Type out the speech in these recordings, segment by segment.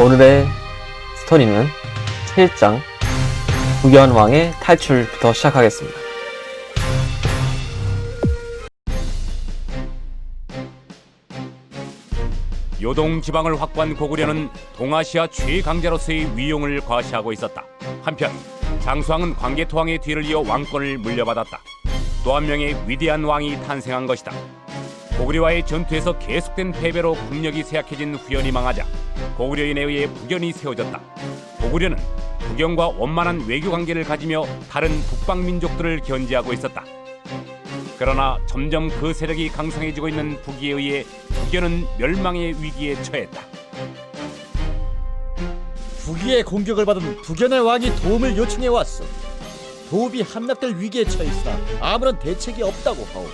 오늘의 스토리는 7장 북연왕의 탈출부터 시작하겠습니다. 요동 지방을 확보한 고구려는 동아시아 최강자로서의 위용을 과시하고 있었다. 한편 장수왕은 광개토왕의 뒤를 이어 왕권을 물려받았다. 또 한 명의 위대한 왕이 탄생한 것이다. 고구려와의 전투에서 계속된 패배로 국력이 쇠약해진 후연이 망하자 고구려인에 의해 북연이 세워졌다. 고구려는 북연과 원만한 외교 관계를 가지며 다른 북방 민족들을 견제하고 있었다. 그러나 점점 그 세력이 강성해지고 있는 북에 의해 북연은 멸망의 위기에 처했다. 북위의 공격을 받은 북연의 왕이 도움을 요청해 왔어. 도읍이 함락될 위기에 처했으나 아무런 대책이 없다고 하오.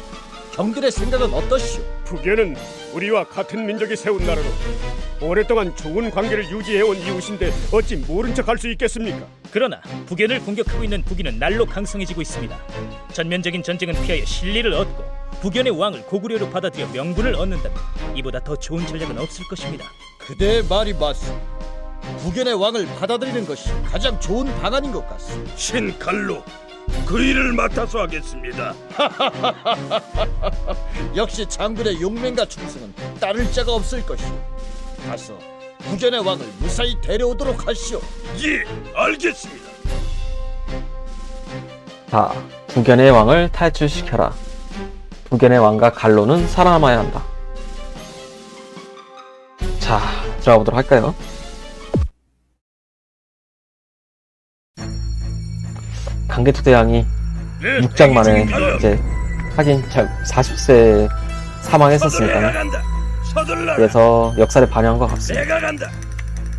경들의 생각은 어떠시오? 북에는 우리와 같은 민족이 세운 나라로 오랫동안 좋은 관계를 유지해온 이웃인데 어찌 모른 척할 수 있겠습니까? 그러나 북연을 공격하고 있는 북인은 날로 강성해지고 있습니다. 전면적인 전쟁은 피하여 실리를 얻고 북연의 왕을 고구려로 받아들여 명분을 얻는다면 이보다 더 좋은 전략은 없을 것입니다. 그대의 말이 맞소. 북연의 왕을 받아들이는 것이 가장 좋은 방안인 것 같소. 신칼로 그 일을 맡아서 하겠습니다. 역시 장군의 용맹과 충성은 따를 자가 없을 것이오. 가서 북연의 왕을 무사히 데려오도록 하시오. 예, 알겠습니다. 자, 북연의 왕을 탈출시켜라. 북연의 왕과 갈로는 살아남아야 한다. 자, 들어가 보도록 할까요? 강개토 대왕이 6장 만에 이제 하긴 40세 사망했었으니까 간다. 서둘러. 그래서 역사를 반영한 것 같습니다. 내가 간다.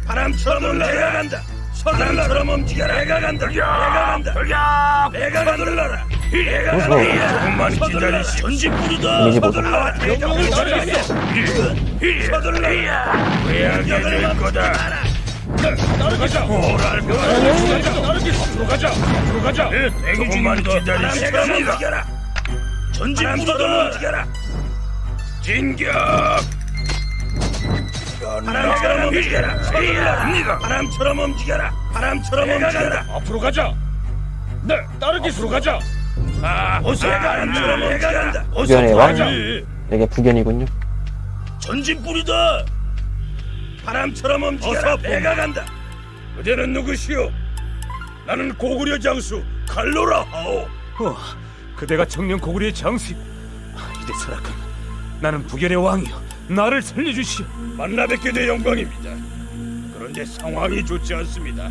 바람처럼 내가 간다. 바람처럼 움직여라. 내가 간다. 내가 간다. 내가 간다. 내가 그래서 간다. 조금만 기다리시. 전진불이다. 이미지 보도 명령을 내리겠어. 서둘러. 외양이 될 거다. 따르가자. 뭐랄 앞으로 가자. 앞으로 가자. 대기. 내가 움직여라. 전진불이다. 움직여라. 진격. 바람처럼 움직여라. 서둘러. 바람처럼 움직여라. 바람처럼 움직여라. 앞으로 가자. 네, 따르기 앞으로 가자. 아, 어서 바람처럼. 북연의 어서 왕 가자. 이게 북연이군요. 전진 뿌리다. 바람처럼 움직여라. 내가 간다. 그대는 누구시오? 나는 고구려 장수 칼로라 하오. 어, 그대가 청년 고구려의 장수. 이제 설악한 나는 북연의 왕이요. 나를 살려주시오. 만나 뵙게 돼 영광입니다. 그런데 상황이 좋지 않습니다.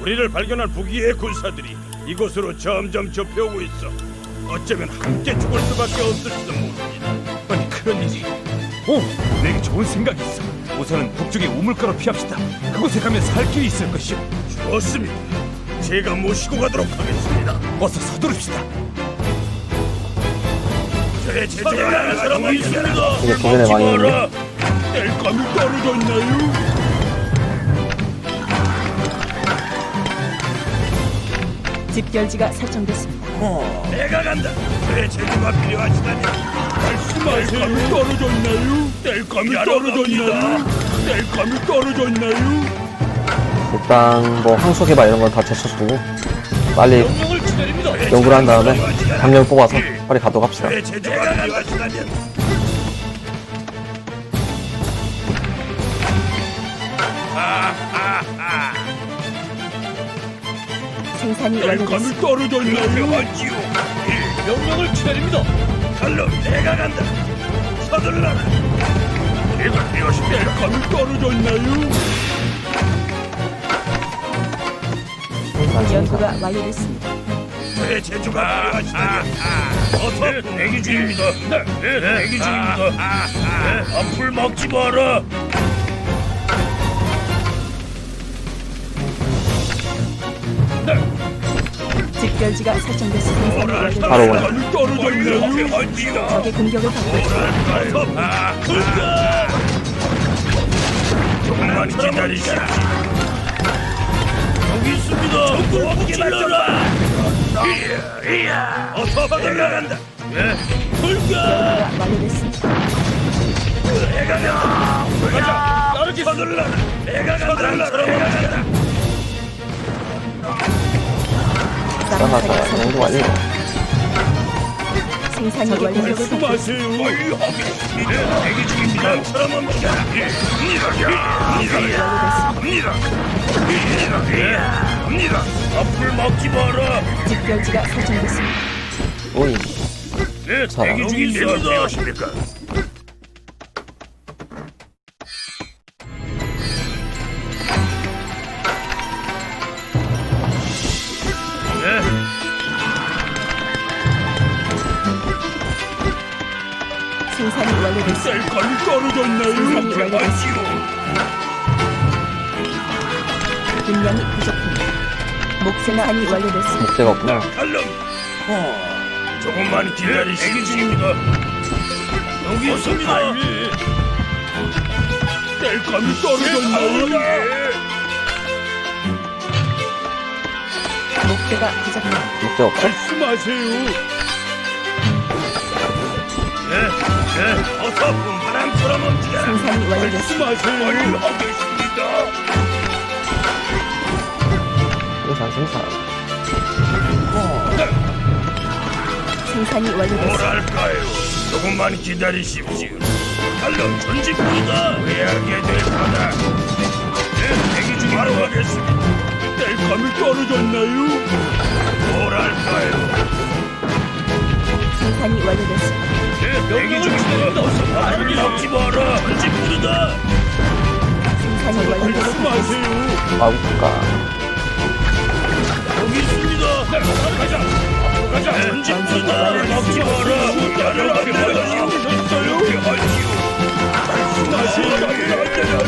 우리를 발견한 북이의 군사들이 이곳으로 점점 접해오고 있어. 어쩌면 함께 죽을 수밖에 없을지도 모릅니다. 아니 그런 일이. 오, 내게 좋은 생각이 있어. 우선은 북쪽의 우물가로 피합시다. 그곳에 가면 살 길이 있을 것이오. 좋습니다. 제가 모시고 가도록 하겠습니다. 어서 서두릅시다. 저의 제자가 사람 있습니다. 이게 북연의 왕이군요. 뗄감이 떨어졌나요? 집결지가 설정됐습니다. 내가 간다. 저의 제주가 필요하시다니. 말씀하세요. 떨어졌나요? 뗄감이 떨어졌나요? 뗄감이 떨어졌나요? 일단 뭐 항소 개발 이런 건 다 제쳐두고 빨리 명령을 기다립니다. 연구를 한 다음에 강력을 뽑아서 빨리 가도록 합시다. 필요하시다면. 생산이 완료됐습니다. 떨어졌나요? 하지요. 명령을 기다립니다. 칼로 내가 간다. 서둘러라. 내가 필요하십니까? 뗄감이 떨어졌나요? 연구가 완료됐습니다. 저의 제주가 필요하시다면. 어서 대기 중입니다. 네, 네, 대기 중입니다. 네, 앞을 막지 마라. 결지가 설정됐습니다. 생산이 완료됐습니다. 바로 오네. 뗄감이 떨어졌나요? 하지요. 적의 공격을 받고 있습니다. 조금만 기다리시오. 여기 있습니다. 정보하고 질러라. 어서 내가 간다. 연구가 완료됐습니다. 내가 간다. 가자. 따르기 서둘러라. 내가 간다. 내가 간다. 자자자 연구 완료. 생산이 완료됐습니다. 말씀하세요. 완료 하겠습니다. 대기 중입니다. 사람은 갑니다. 갑니다. 갑니다. 앞을 막지 마라. 집결지가 설정됐습니다. 오이. 네. 대기 중입니다. 안녕하십니까? 셀카이 떨어졌나요? 완료됐습니다. 분량이 부족합니다. 목생산이 완료됐습니다. 목재가 없구나. 달럼. 어, 조금만. 대기 중입니다. 여기 있습니다. 셀감이 떨어졌나요? 목재가 부족합니다. 목재 없어? 말씀하세요. 네, 네, 어서 바람처럼 움직여라. 생산이 완료됐습니다. 말씀하세요. 완료하겠습니다. 생산 생산. 생산이 완료됐습니다. 뭐랄까요? 조금만 기다리십시오. 달럼 전직입니다. 왜하게 될 거다. 네, 대기 중 바로 하겠습니다. 뗄감이 떨어졌나요? 뭐랄까요? 생산이 완료됐습니다. 네, 대기 중입니다. 어서 바람을 막지 마라. 전직입니다. 생산이 완료됐습니다. 아우가. 여기 있습니다. 가자. 앞으로 가자. 전직입니다. 막지 마라. 나를 안 되나요? 하셨어요? 하지요. 말씀하세요. 나를 안 되나요?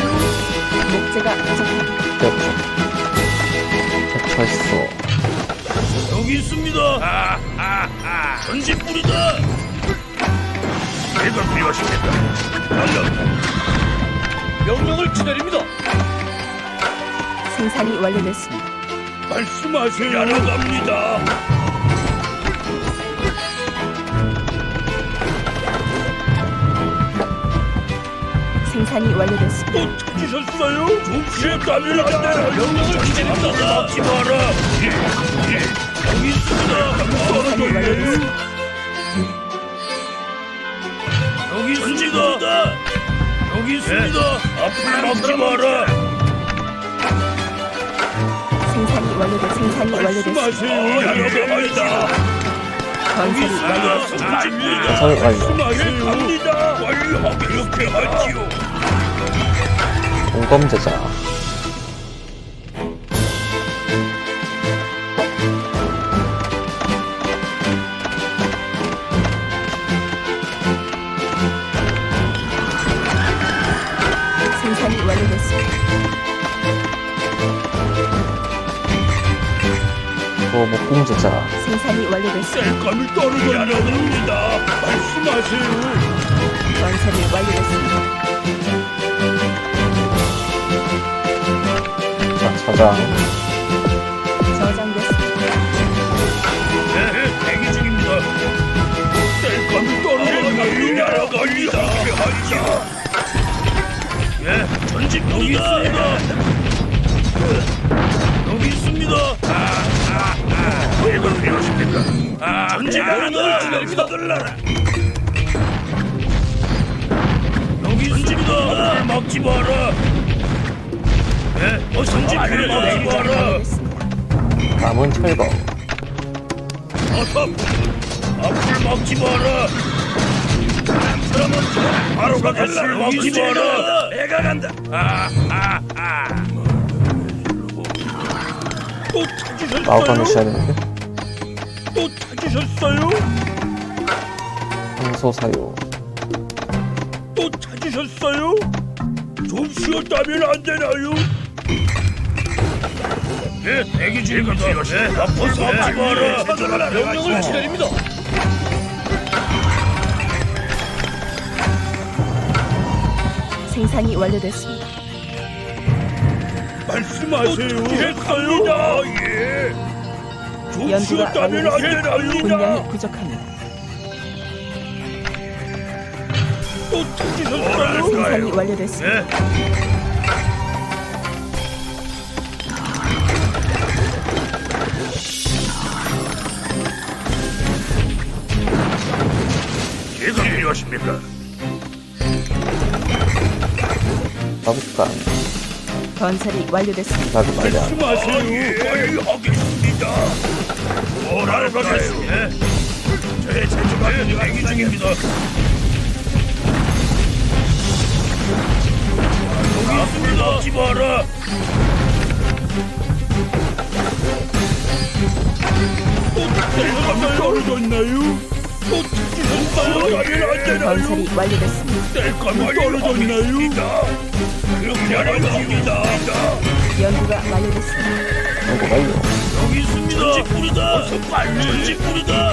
목재가 부족 여기 있습니다. 아하하. 전지 뿌리다. 이걸 필요하십니까? 달럼. 명령을 기다립니다. 생산이 완료됐습니다. 말씀하세요. 알아갑니다. 생산이 완료됐습니다. 또 찾으셨어요? 좀 쉬었다면 안 되나? 명령을 기다립니다. 막지 마라. 예, 예. 여기 있습니다. 앞을 막지 마라. 생산이 완료됐 생산이 완료됐습니다. 말씀하세요. 알아갑니다. 건설이 완료됐습니다. 건설 완료. 말씀하세요. 갑니다. 완료하게 그렇게 하지요. 공검 제작. 또 목공 제작. 생산이 완료됐습니다. 셀감이 떨어졌나봅니다. 말씀하세요. 건설이 완료됐습니다. 자 저장. 저장됐습니다. 네, 대기 중입니다. 셀감이. 예, 전직 여기 있습니다. 여기 있습니다. 이걸 필요하십니까? 전직입니다. 기다립니다. 들라라. 여기 있습니다. 막지 마라. 어, 전직을 막지 목재가 마라. 완료됐습니다. 남은 철거. 어서 앞을 막지 마라. 사람은 바로 가겠을 막지 마라. 내가 간다. 아아아. 또 아우가? 넣으셔야 되는데. 또 찾으셨어요? 황소 사유. 또 찾으셨어요? 좀 쉬었다면 안 되나요? 네, 대기 중입니다. 네, 앞을 막지 마라. 명령을 기다립니다. 생산이 완료됐습니다. 말씀하세요. 했어요. 연주가 따면 안 되랍니다. 분량이 부족합니다. 생산이 완료됐습니다. 네. 가보까 건설이 완료됐습니다. 가지 말자. 마세요. 아, 예. 아, 예. 아, 예. 뭐라고 하겠습니다. 저의 제주가 대기 중입니다. 여기 먹지 마라. 뗄감이 떨어졌나요? 건설이 완료됐습니다. 떨어졌나요? 그렇게 하랍니다. 연구가 완료됐습니다. 연구 완료 여기 있습니다. 전직불이다. 어서 빨리. 전직불이다.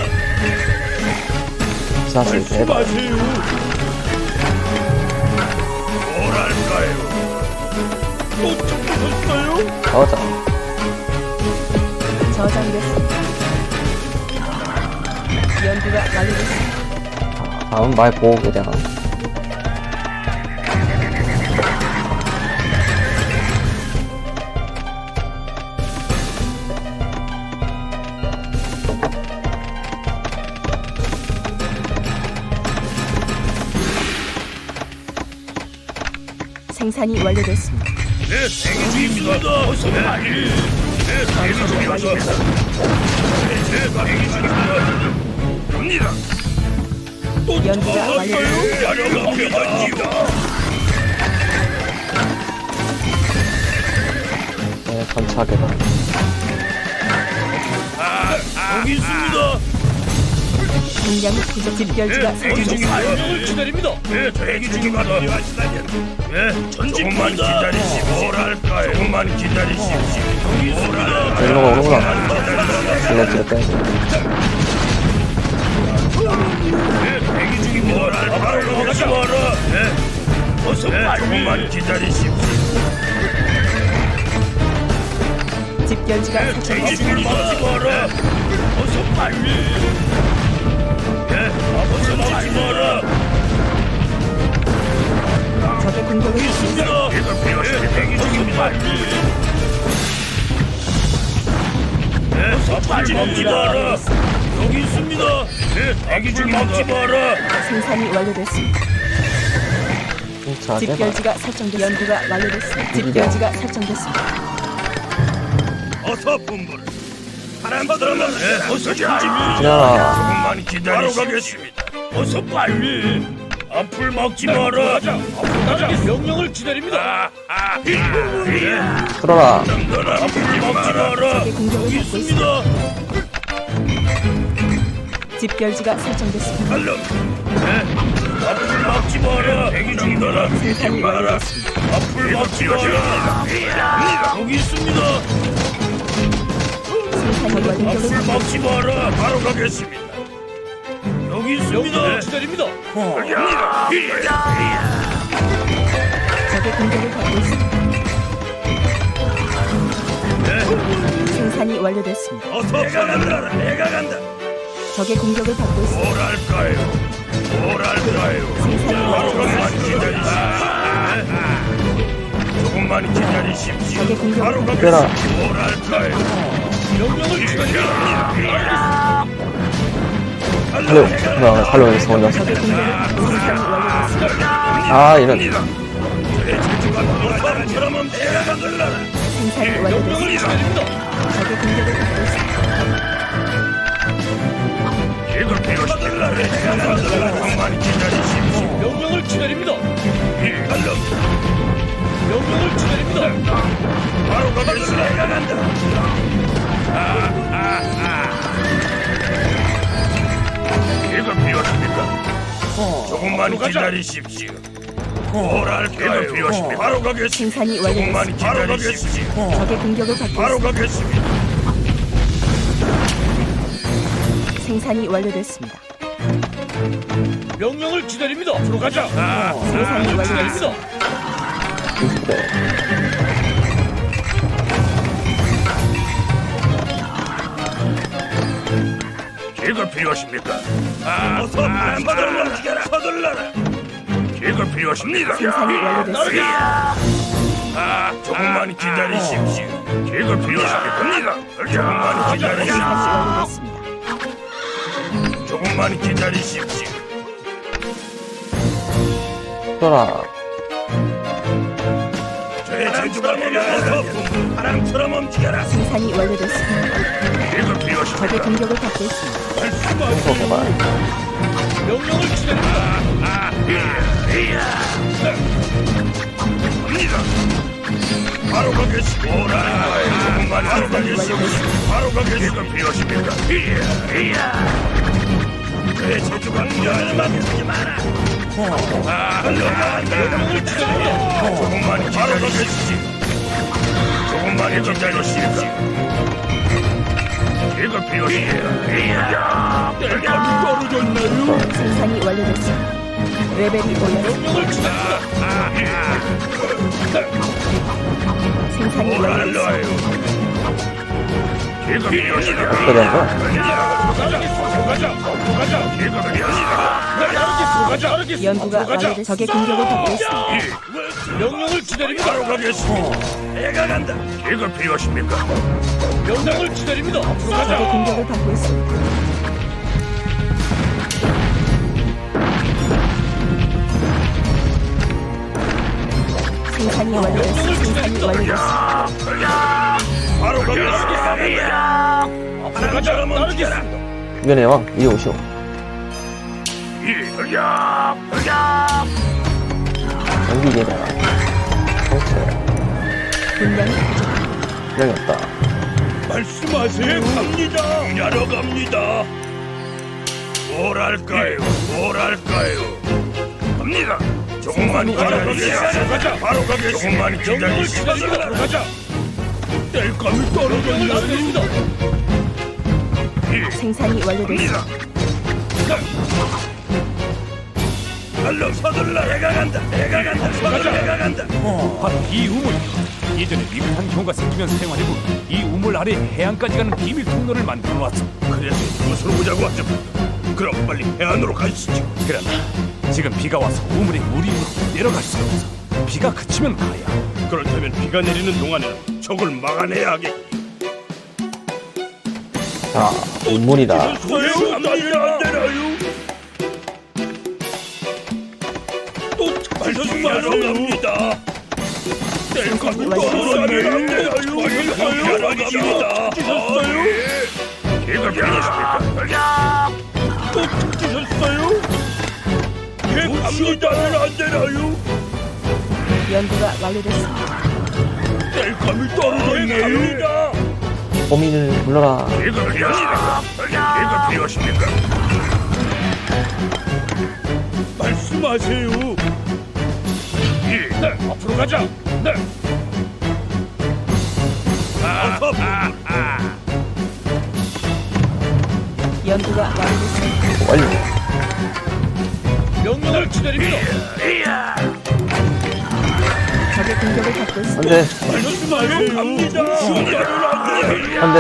사실 대박 마세요. 뭐랄까요? 또 찾으셨어요? 저장 저장됐습니다. 연구가 완료됐습니다. 다음 말 보호에 대한 생산이 완료됐습니다. 네, 대기 중입니다. 어서 빨리. 네, 대기 중입니다. 네, 대기 중입니다. 갑니다. 또 연구가 완료됐습니다. 야령합니다. 네, 전차 개발 여기 있습니다. 공장이 부족 집결지가 네, 대기 설정됐습니다. 중입니다. 기다립니다. 네, 대기 중입니다. 네, 조금만 기다리시오. 뭐랄까요? 조금만 기다리십시오. 대기 중입니다. 마라. 어서 빨리. 조금만 기다리십시오. 집결지가 대기. 중입니다. 하지 마라. 어서 빨리. 가지 마라. 적의 공격을 있습니다. 대기 중입니다. 네. 여기 있습니다. 네, 대기 중입니다. 먹지 마라. 생산이 완료됐습니다. 집결지가 설정됐습니다. 연구가 완료됐습니다. 집결지가 설정됐습니다. 어서 분부를. 바람 들어만 네, 어서. 지나라 조금만 기다리시오. 어서 빨리. 앞을 막지 마라. 나에게 명령을 기다립니다. 틀어라 넌 앞을 막지 마라. 적의 공격을 여기 있습니다. 집결지가 설정됐습니다. 달러. 네. 앞을 막지 마라. 대기 중이다. 생산이 완료됐습니다. 앞을 막지 마라. 여기 있습니다. 앞을 막지 마라. 바로 가겠습니다. 여기 있습니다. 기다립니다. 적의 공격을 받고 있습니다. 생산이 완료됐습니다. 어서 내가 간다. 내가 간다. 적의 공격을 받고 있습니다. 뭐랄까요? 뭐랄까요? 생산이 완료됐습니다. 조금만 기다리십시오. 조금만 기다리십시오. 적의 공격을 바로 받고 가겠습니다. 뭐랄까요? 명령을 기다립니다. 살려 그냥 살려서 올렸어. 아 이런. 생산이 기다리십시오. 명령을 기다립니다. 달러. 명령을 기다립니다. 바로 가겠습니다. 내가 간 다. 이걸 필요하십니까? 조금만 기다리십시오. 뭐랄까요? 이걸 필요하십니까? 바로 가겠습니다. 생산이 조금만 완료됐습니다. 기다리십시오. 적의 공격을 받고 바로 있습니다. 가겠습니다. 생산이 완료됐습니다. 명령을 기다립니다. 앞으로 가자. 생산이 완료됐습니다. 이걸 필요하십니까? 아, 어서 안 받으라. 서둘러라. 이걸 필요하십니까? 생산이 완료됐습니다. 아, 조금만 기다리십시오. 이걸 필요하십니까? 조금만 기다리십시오. 조금만 기다리십시오. 쏘라. 저의 제주가 밀려서 바람처럼 움직여라. 생산이 완료됐습니다. 이거. 적의 공격을 받고 있습니다. 명령을. 갑니다. 바로 가겠습니다. 오라. 바로 가겠습니다. 바로 가겠습니다. 필요하십니까? 내 제주가 밀려서 막히지 마라. 아, 명령을 기다립니다. 조금만 바로 가겠습니다. 조금만 기다리십시오. 이거 필요하십니까? 이야, 뗄감이 떨어졌나요? 생산이 완료됐습니다. 레벨이 올랐습니다. 생산이. 이거? 가자, 가자. 이거 필요하십니까? 연구가 완료됐습니다. 적의 공격을 받고 있습니다. 명령을 기다립니다. 바로 가겠습니다. 내가 간다. 이거 필요하십니까? 명령을 기다립니다. 앞으로 가자. 공격을 받고 있습니다. 생산이 완료됐습니다. 생산이 완료됐습니다. 바로 가겠습니다. 앞으로 가자. 따르겠습니다. 두견의 왕 이오시오. 이야, 이야. 계좌. 통째. 분량이. 분량이 없다. 말씀하세요. 갑니다. 일하러 갑니다. 뭐랄까요? 뭐랄까요? 갑니다. 조금만. 가자. 바로 가겠습니다. 조금만. 기다립니다. 가자. 뗄감이 떨어졌나요? 생산이 완료됐습니다. 달러 서둘러. 내가 간다. 내가 간다. 서둘러. 내가 간다. 바로 이 우물. 예전에 미국한 경우가 생기면 생활해고 이 우물 아래 해안까지 가는 비밀 통로를 만들어 놨어. 그래서 이곳으로 오자고 하죠. 그럼 빨리 해안으로 가시죠. 그러나 지금 비가 와서 우물에 물이 묻어 내려갈 수가 없어. 비가 그치면 가야. 그렇다면 비가 내리는 동안에는 적을 막아내야 하겠. 자, 운문이다. 소요 남이 안 되나요? 갑니다. 찢었어요? 이거 필요하십니까? 또 찢었어요? 예, 갑니다. 안 되나요? 연구가 완료됐습니다. 뗄감이 떨어졌나요? 호민을 불러라. 이거 필요하십니까? 이거 필요하십니까? 말씀하세요. 예, 네, 앞으로 가자. 네. 아, 아, 아. 연구가 완료됐습니다. 완료. 명령을 기다립니다. 적의 공격을 받고 있습니다. 안 돼. 말씀하세요. 갑니다. 시간을 안 돼요. 안 돼.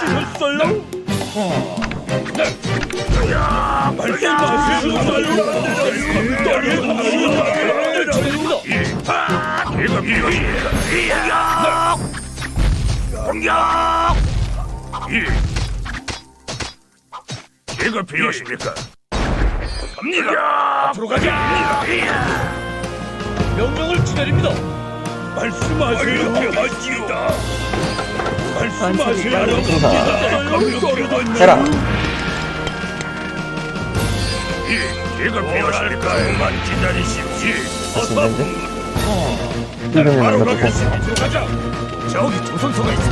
찢었어요? 말씀하세요. 이거 필요하십 니까? 공격! 예. 이거 필요하십니까? 갑니다. 앞으로 가자. 명령을 기다립니다. 말씀하세요. 갑니다. 말씀하세요. 갑니다. 해라. 예, 이거 필요하십니까? 만 기다리십시오. 이병을 바로 만들고. 가겠습니다. 앞으로 가자. 저기 조선소가 있어.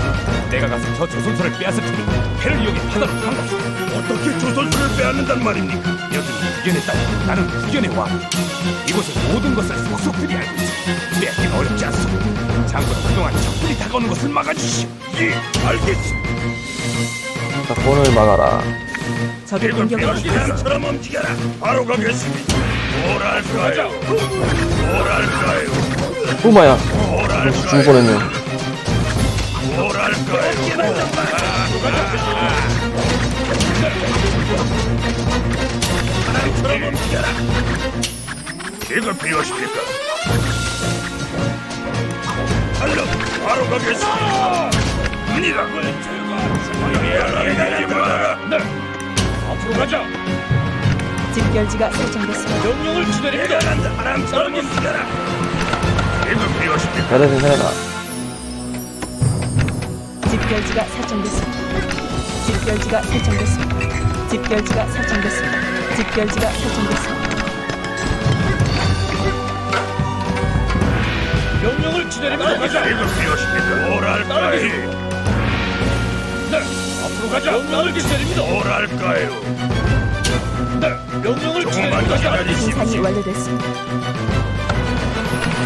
내가 가서 저 조선소를 빼앗을 테니 배를 이용해 바다로 도망갑시다. 어떻게 조선수를 빼앗는단 말입니까? 여기는 딸, 나는 부견의 왕. 이곳의 모든 것을 속속들이 알고 있어. 빼앗기는 어렵지 않소. 장군은 그동안 적들이 다가오는 것을 막아주시오. 예, 알겠습니다. 자, 본을 막아라. 적의 이거 공격을 받고. 필요하시처럼 움직여라. 바로 가겠습니다. 뭐랄까요? 뭐랄까요? 후마야. 뭐랄까요? 죽을 뻔했네. 뭐랄까요? 이거 필요하십니까? 달러 바로 가겠습니다. 미안하게 가지 마라. 네. 앞으로 가자. 집결지가 설정됐습니다. 명령을 기다립니다. 대단한 바람처럼 옮겨라. 이거 필요하십니까? 별의 생산해라. 집결지가 설정됐습니다. 집결지가 설정됐습니다. 집결지가 설정됐습니다. 집결지가 설정됐습니다. 명령을 기다립니다. 가자. 이거 필요하십니까? 뭐랄까요? 네, 앞으로 가자. 명령을 기다립니다. 뭐랄까요? 네, 명령을 조금만 더 기다립니다. 생산이 기다리십시오. 완료됐습니다.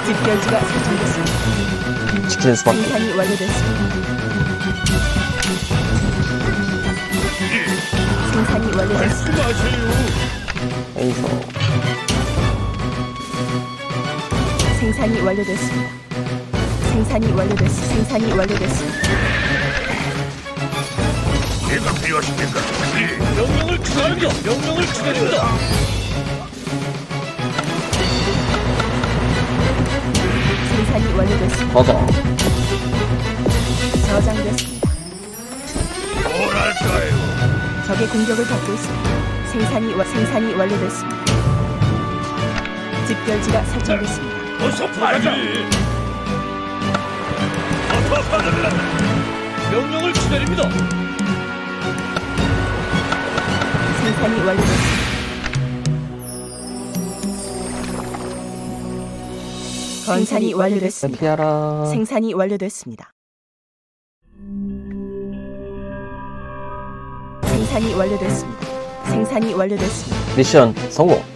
집결지가 설정됐습니다. 지키는 수밖에. 생산이 완료됐습니다. 생산이 완료됐습니다. 에이서. 생산이 완료됐습니다. 생산이 완료됐습니다. 생산이 완료됐습니다. 이거 필요하십니까? 예. 명령을 기다립니다. 명령을 기다립니다. 생산이 완료됐습니다. 맞아. 저장됐습니다. 뭐랄까요? 적의 공격을 받고 있습니다. 생산이 와, 생산이 완료됐습니다. 집결지가 설정됐습니다. 어서 가자. 어서 받으라. 명령을 기다립니다. 생산이 완료됐습니다. 생산이 완료됐습니다. 피하라. 생산이 완료됐습니다. 생산이 완료됐습니다. 생산이 완료됐습니다. 미션 성공.